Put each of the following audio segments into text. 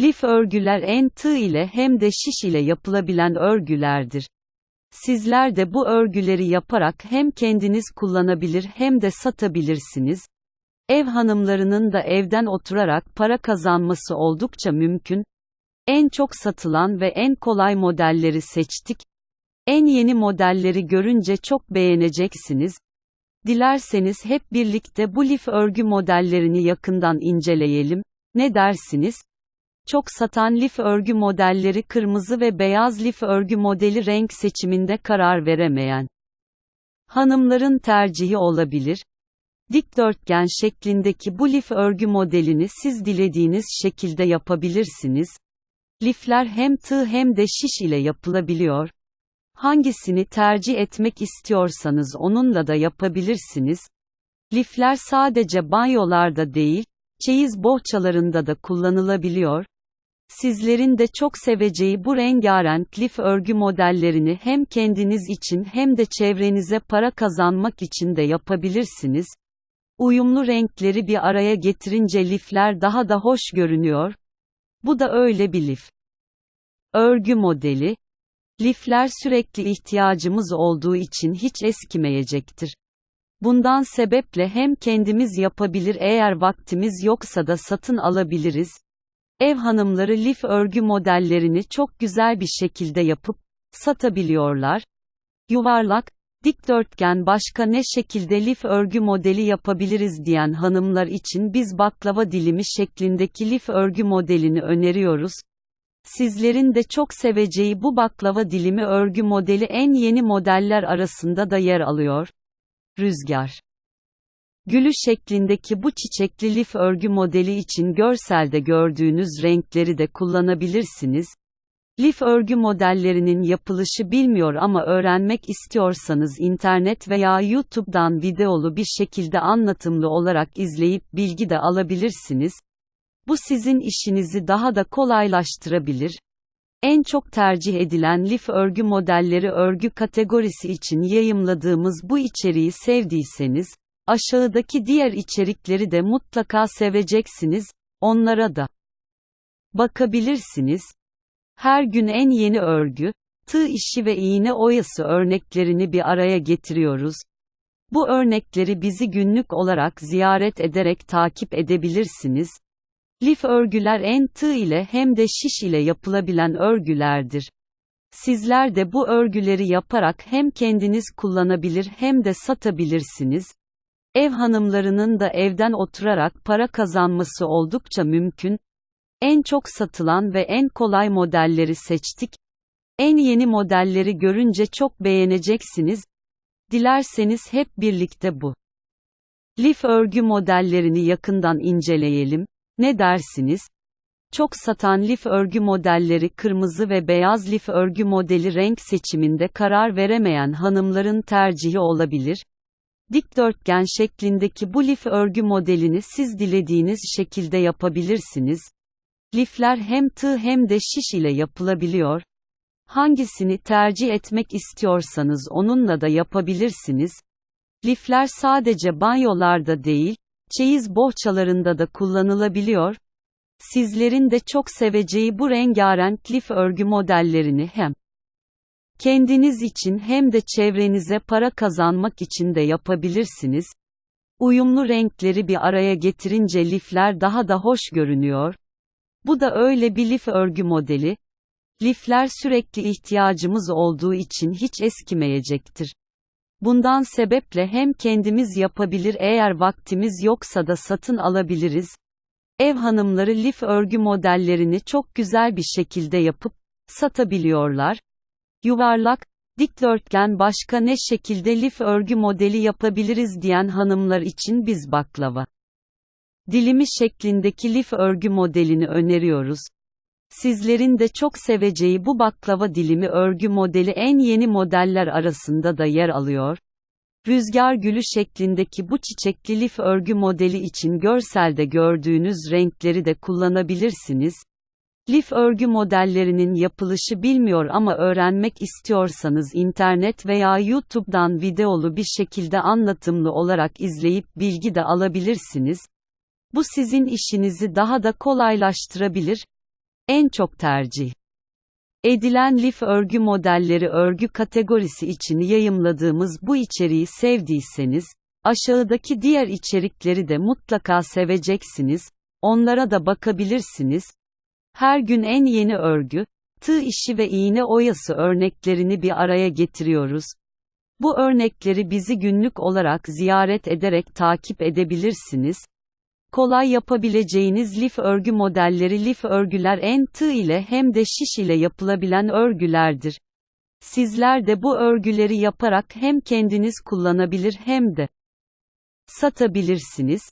Lif örgüler en tığ ile hem de şiş ile yapılabilen örgülerdir. Sizler de bu örgüleri yaparak hem kendiniz kullanabilir hem de satabilirsiniz. Ev hanımlarının da evden oturarak para kazanması oldukça mümkün. En çok satılan ve en kolay modelleri seçtik. En yeni modelleri görünce çok beğeneceksiniz. Dilerseniz hep birlikte bu lif örgü modellerini yakından inceleyelim. Ne dersiniz? Çok satan lif örgü modelleri kırmızı ve beyaz lif örgü modeli renk seçiminde karar veremeyen hanımların tercihi olabilir. Dikdörtgen şeklindeki bu lif örgü modelini siz dilediğiniz şekilde yapabilirsiniz. Lifler hem tığ hem de şiş ile yapılabiliyor. Hangisini tercih etmek istiyorsanız onunla da yapabilirsiniz. Lifler sadece banyolarda değil, çeyiz bohçalarında da kullanılabiliyor. Sizlerin de çok seveceği bu rengarenk lif örgü modellerini hem kendiniz için hem de çevrenize para kazanmak için de yapabilirsiniz. Uyumlu renkleri bir araya getirince lifler daha da hoş görünüyor. Bu da öyle bir lif. Örgü modeli. Lifler sürekli ihtiyacımız olduğu için hiç eskimeyecektir. Bundan sebeple hem kendimiz yapabilir eğer vaktimiz yoksa da satın alabiliriz. Ev hanımları lif örgü modellerini çok güzel bir şekilde yapıp satabiliyorlar. Yuvarlak, dikdörtgen başka ne şekilde lif örgü modeli yapabiliriz diyen hanımlar için biz baklava dilimi şeklindeki lif örgü modelini öneriyoruz. Sizlerin de çok seveceği bu baklava dilimi örgü modeli en yeni modeller arasında da yer alıyor. Rüzgar Gülü şeklindeki bu çiçekli lif örgü modeli için görselde gördüğünüz renkleri de kullanabilirsiniz. Lif örgü modellerinin yapılışı bilmiyor ama öğrenmek istiyorsanız internet veya YouTube'dan videolu bir şekilde anlatımlı olarak izleyip bilgi de alabilirsiniz. Bu sizin işinizi daha da kolaylaştırabilir. En çok tercih edilen lif örgü modelleri örgü kategorisi için yayımladığımız bu içeriği sevdiyseniz, aşağıdaki diğer içerikleri de mutlaka seveceksiniz, onlara da bakabilirsiniz. Her gün en yeni örgü, tığ işi ve iğne oyası örneklerini bir araya getiriyoruz. Bu örnekleri bizi günlük olarak ziyaret ederek takip edebilirsiniz. Lif örgüler en tığ ile hem de şiş ile yapılabilen örgülerdir. Sizler de bu örgüleri yaparak hem kendiniz kullanabilir hem de satabilirsiniz. Ev hanımlarının da evden oturarak para kazanması oldukça mümkün. En çok satılan ve en kolay modelleri seçtik. En yeni modelleri görünce çok beğeneceksiniz. Dilerseniz hep birlikte bu lif örgü modellerini yakından inceleyelim. Ne dersiniz? Çok satan lif örgü modelleri kırmızı ve beyaz lif örgü modeli renk seçiminde karar veremeyen hanımların tercihi olabilir. Dikdörtgen şeklindeki bu lif örgü modelini siz dilediğiniz şekilde yapabilirsiniz. Lifler hem tığ hem de şiş ile yapılabiliyor. Hangisini tercih etmek istiyorsanız onunla da yapabilirsiniz. Lifler sadece banyolarda değil, çeyiz bohçalarında da kullanılabiliyor. Sizlerin de çok seveceği bu rengarenk lif örgü modellerini hem kendiniz için hem de çevrenize para kazanmak için de yapabilirsiniz. Uyumlu renkleri bir araya getirince lifler daha da hoş görünüyor. Bu da öyle bir lif örgü modeli. Lifler sürekli ihtiyacımız olduğu için hiç eskimeyecektir. Bundan sebeple hem kendimiz yapabilir eğer vaktimiz yoksa da satın alabiliriz. Ev hanımları lif örgü modellerini çok güzel bir şekilde yapıp satabiliyorlar. Yuvarlak, dikdörtgen başka ne şekilde lif örgü modeli yapabiliriz diyen hanımlar için biz baklava dilimi şeklindeki lif örgü modelini öneriyoruz. Sizlerin de çok seveceği bu baklava dilimi örgü modeli en yeni modeller arasında da yer alıyor. Rüzgar gülü şeklindeki bu çiçekli lif örgü modeli için görselde gördüğünüz renkleri de kullanabilirsiniz. Lif örgü modellerinin yapılışı bilmiyor ama öğrenmek istiyorsanız internet veya YouTube'dan videolu bir şekilde anlatımlı olarak izleyip bilgi de alabilirsiniz. Bu sizin işinizi daha da kolaylaştırabilir. En çok tercih edilen lif örgü modelleri örgü kategorisi için yayımladığımız bu içeriği sevdiyseniz, aşağıdaki diğer içerikleri de mutlaka seveceksiniz, onlara da bakabilirsiniz. Her gün en yeni örgü, tığ işi ve iğne oyası örneklerini bir araya getiriyoruz. Bu örnekleri bizi günlük olarak ziyaret ederek takip edebilirsiniz. Kolay yapabileceğiniz lif örgü modelleri lif örgüler en tığ ile hem de şiş ile yapılabilen örgülerdir. Sizler de bu örgüleri yaparak hem kendiniz kullanabilir hem de satabilirsiniz.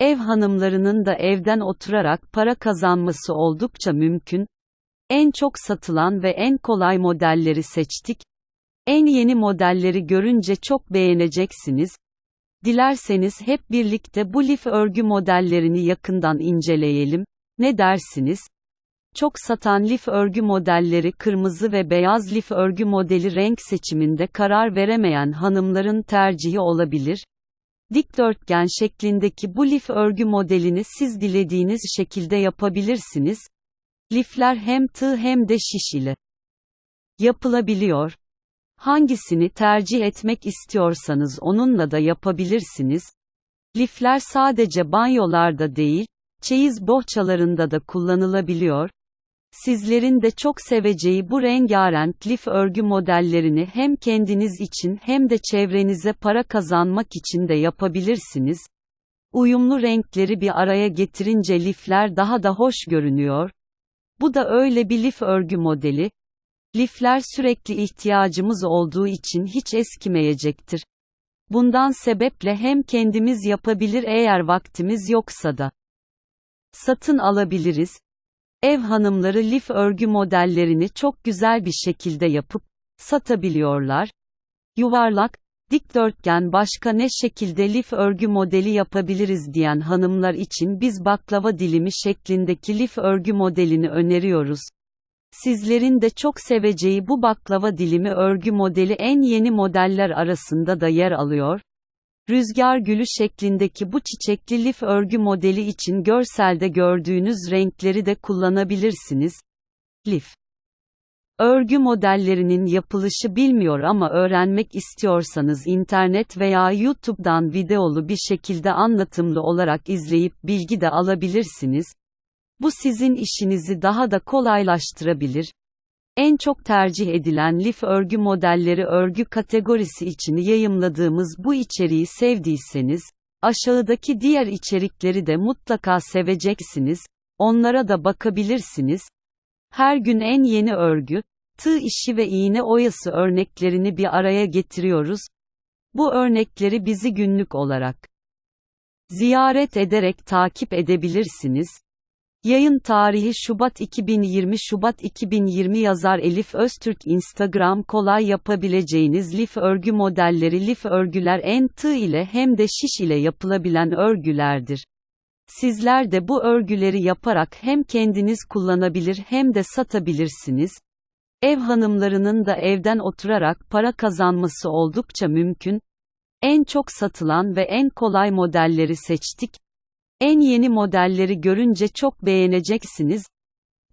Ev hanımlarının da evden oturarak para kazanması oldukça mümkün. En çok satılan ve en kolay modelleri seçtik. En yeni modelleri görünce çok beğeneceksiniz. Dilerseniz hep birlikte bu lif örgü modellerini yakından inceleyelim. Ne dersiniz? Çok satan lif örgü modelleri kırmızı ve beyaz lif örgü modeli renk seçiminde karar veremeyen hanımların tercihi olabilir. Dikdörtgen şeklindeki bu lif örgü modelini siz dilediğiniz şekilde yapabilirsiniz. Lifler hem tığ hem de şiş ile yapılabiliyor. Hangisini tercih etmek istiyorsanız onunla da yapabilirsiniz. Lifler sadece banyolarda değil, çeyiz bohçalarında da kullanılabiliyor. Sizlerin de çok seveceği bu rengarenk lif örgü modellerini hem kendiniz için hem de çevrenize para kazanmak için de yapabilirsiniz. Uyumlu renkleri bir araya getirince lifler daha da hoş görünüyor. Bu da öyle bir lif örgü modeli. Lifler sürekli ihtiyacımız olduğu için hiç eskimeyecektir. Bundan sebeple hem kendimiz yapabilir eğer vaktimiz yoksa da satın alabiliriz. Ev hanımları lif örgü modellerini çok güzel bir şekilde yapıp satabiliyorlar. Yuvarlak, dikdörtgen başka ne şekilde lif örgü modeli yapabiliriz diyen hanımlar için biz baklava dilimi şeklindeki lif örgü modelini öneriyoruz. Sizlerin de çok seveceği bu baklava dilimi örgü modeli en yeni modeller arasında da yer alıyor. Rüzgar gülü şeklindeki bu çiçekli lif örgü modeli için görselde gördüğünüz renkleri de kullanabilirsiniz. Lif Örgü modellerinin yapılışı bilmiyor ama öğrenmek istiyorsanız internet veya YouTube'dan videolu bir şekilde anlatımlı olarak izleyip bilgi de alabilirsiniz. Bu sizin işinizi daha da kolaylaştırabilir. En çok tercih edilen lif örgü modelleri örgü kategorisi için yayımladığımız bu içeriği sevdiyseniz, aşağıdaki diğer içerikleri de mutlaka seveceksiniz, onlara da bakabilirsiniz. Her gün en yeni örgü, tığ işi ve iğne oyası örneklerini bir araya getiriyoruz. Bu örnekleri bizi günlük olarak ziyaret ederek takip edebilirsiniz. Yayın tarihi Şubat 2020 Şubat 2020 yazar Elif Öztürk Instagram kolay yapabileceğiniz lif örgü modelleri lif örgüler en tığ ile hem de şiş ile yapılabilen örgülerdir. Sizler de bu örgüleri yaparak hem kendiniz kullanabilir hem de satabilirsiniz. Ev hanımlarının da evden oturarak para kazanması oldukça mümkün. En çok satılan ve en kolay modelleri seçtik. En yeni modelleri görünce çok beğeneceksiniz.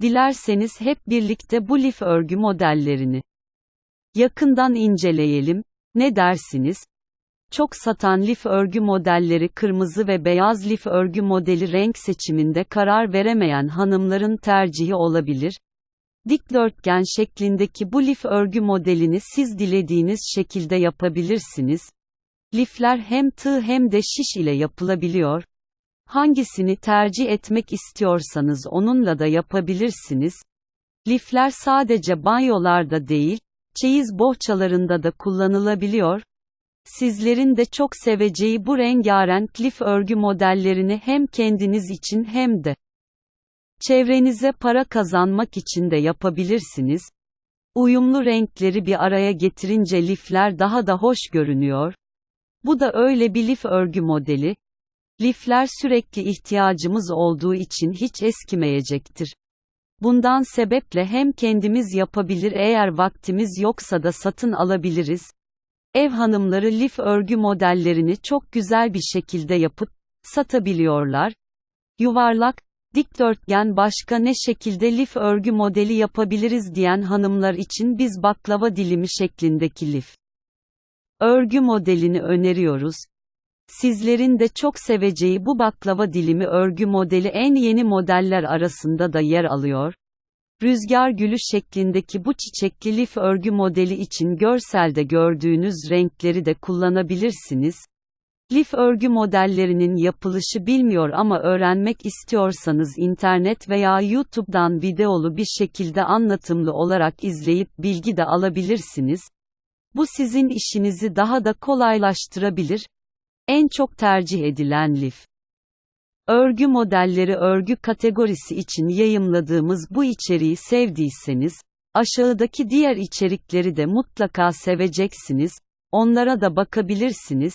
Dilerseniz hep birlikte bu lif örgü modellerini yakından inceleyelim. Ne dersiniz? Çok satan lif örgü modelleri kırmızı ve beyaz lif örgü modeli renk seçiminde karar veremeyen hanımların tercihi olabilir. Dikdörtgen şeklindeki bu lif örgü modelini siz dilediğiniz şekilde yapabilirsiniz. Lifler hem tığ hem de şiş ile yapılabiliyor. Hangisini tercih etmek istiyorsanız onunla da yapabilirsiniz. Lifler sadece banyolarda değil, çeyiz bohçalarında da kullanılabiliyor. Sizlerin de çok seveceği bu rengarenk lif örgü modellerini hem kendiniz için hem de çevrenize para kazanmak için de yapabilirsiniz. Uyumlu renkleri bir araya getirince lifler daha da hoş görünüyor. Bu da öyle bir lif örgü modeli, Lifler sürekli ihtiyacımız olduğu için hiç eskimeyecektir. Bundan sebeple hem kendimiz yapabilir eğer vaktimiz yoksa da satın alabiliriz. Ev hanımları lif örgü modellerini çok güzel bir şekilde yapıp satabiliyorlar. Yuvarlak, Dikdörtgen başka ne şekilde lif örgü modeli yapabiliriz diyen hanımlar için biz baklava dilimi şeklindeki lif örgü modelini öneriyoruz. Sizlerin de çok seveceği bu baklava dilimi örgü modeli en yeni modeller arasında da yer alıyor. Rüzgar gülü şeklindeki bu çiçekli lif örgü modeli için görselde gördüğünüz renkleri de kullanabilirsiniz. Lif örgü modellerinin yapılışı bilmiyor ama öğrenmek istiyorsanız internet veya YouTube'dan videolu bir şekilde anlatımlı olarak izleyip bilgi de alabilirsiniz. Bu sizin işinizi daha da kolaylaştırabilir. En çok tercih edilen lif Örgü modelleri örgü kategorisi için yayımladığımız bu içeriği sevdiyseniz, aşağıdaki diğer içerikleri de mutlaka seveceksiniz, onlara da bakabilirsiniz.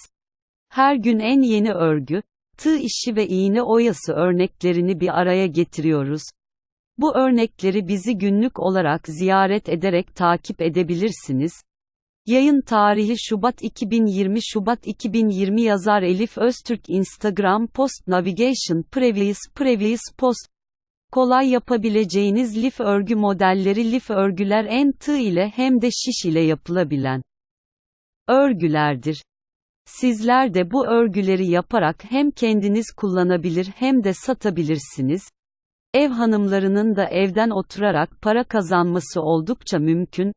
Her gün en yeni örgü, tığ işi ve iğne oyası örneklerini bir araya getiriyoruz. Bu örnekleri bizi günlük olarak ziyaret ederek takip edebilirsiniz. Yayın tarihi Şubat 2020 Şubat 2020 yazar Elif Öztürk Instagram Post Navigation Previous Previous Post Kolay yapabileceğiniz lif örgü modelleri lif örgüler en tığ ile hem de şiş ile yapılabilen örgülerdir. Sizler de bu örgüleri yaparak hem kendiniz kullanabilir hem de satabilirsiniz. Ev hanımlarının da evden oturarak para kazanması oldukça mümkün.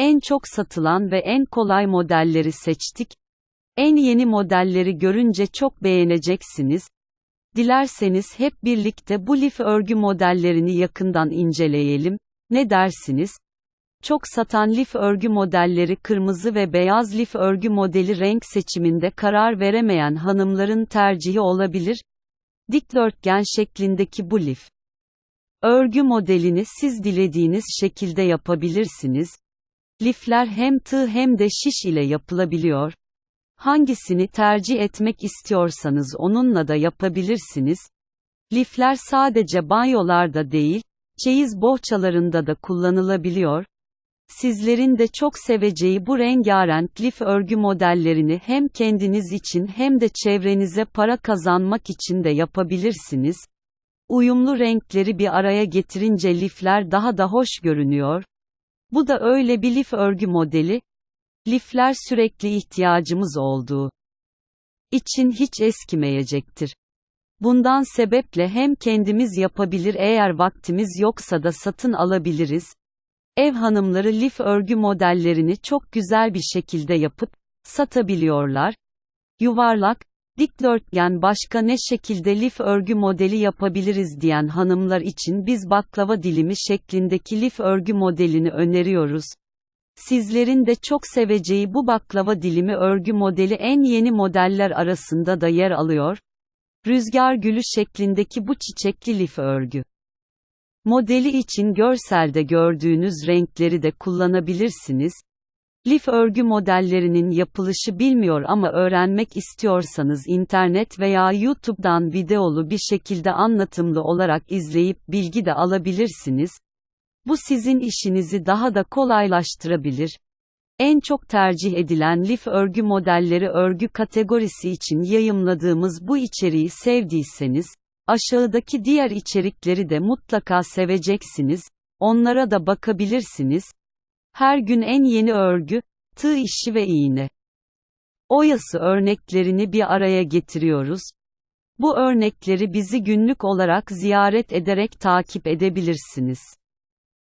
En çok satılan ve en kolay modelleri seçtik. En yeni modelleri görünce çok beğeneceksiniz. Dilerseniz hep birlikte bu lif örgü modellerini yakından inceleyelim. Ne dersiniz? Çok satan lif örgü modelleri kırmızı ve beyaz lif örgü modeli renk seçiminde karar veremeyen hanımların tercihi olabilir. Dikdörtgen şeklindeki bu lif örgü modelini siz dilediğiniz şekilde yapabilirsiniz. Lifler hem tığ hem de şiş ile yapılabiliyor. Hangisini tercih etmek istiyorsanız onunla da yapabilirsiniz. Lifler sadece banyolarda değil, çeyiz bohçalarında da kullanılabiliyor. Sizlerin de çok seveceği bu rengarenk lif örgü modellerini hem kendiniz için hem de çevrenize para kazanmak için de yapabilirsiniz. Uyumlu renkleri bir araya getirince lifler daha da hoş görünüyor. Bu da öyle bir lif örgü modeli. Lifler sürekli ihtiyacımız olduğu için hiç eskimeyecektir. Bundan sebeple hem kendimiz yapabilir eğer vaktimiz yoksa da satın alabiliriz. Ev hanımları lif örgü modellerini çok güzel bir şekilde yapıp satabiliyorlar. Yuvarlak, dikdörtgen başka ne şekilde lif örgü modeli yapabiliriz diyen hanımlar için biz baklava dilimi şeklindeki lif örgü modelini öneriyoruz. Sizlerin de çok seveceği bu baklava dilimi örgü modeli en yeni modeller arasında da yer alıyor. Rüzgar gülü şeklindeki bu çiçekli lif örgü modeli için görselde gördüğünüz renkleri de kullanabilirsiniz. Lif örgü modellerinin yapılışı bilmiyor ama öğrenmek istiyorsanız internet veya YouTube'dan videolu bir şekilde anlatımlı olarak izleyip bilgi de alabilirsiniz. Bu sizin işinizi daha da kolaylaştırabilir. En çok tercih edilen lif örgü modelleri örgü kategorisi için yayımladığımız bu içeriği sevdiyseniz, aşağıdaki diğer içerikleri de mutlaka seveceksiniz, onlara da bakabilirsiniz. Her gün en yeni örgü, tığ işi ve iğne. Oyası örneklerini bir araya getiriyoruz. Bu örnekleri bizi günlük olarak ziyaret ederek takip edebilirsiniz.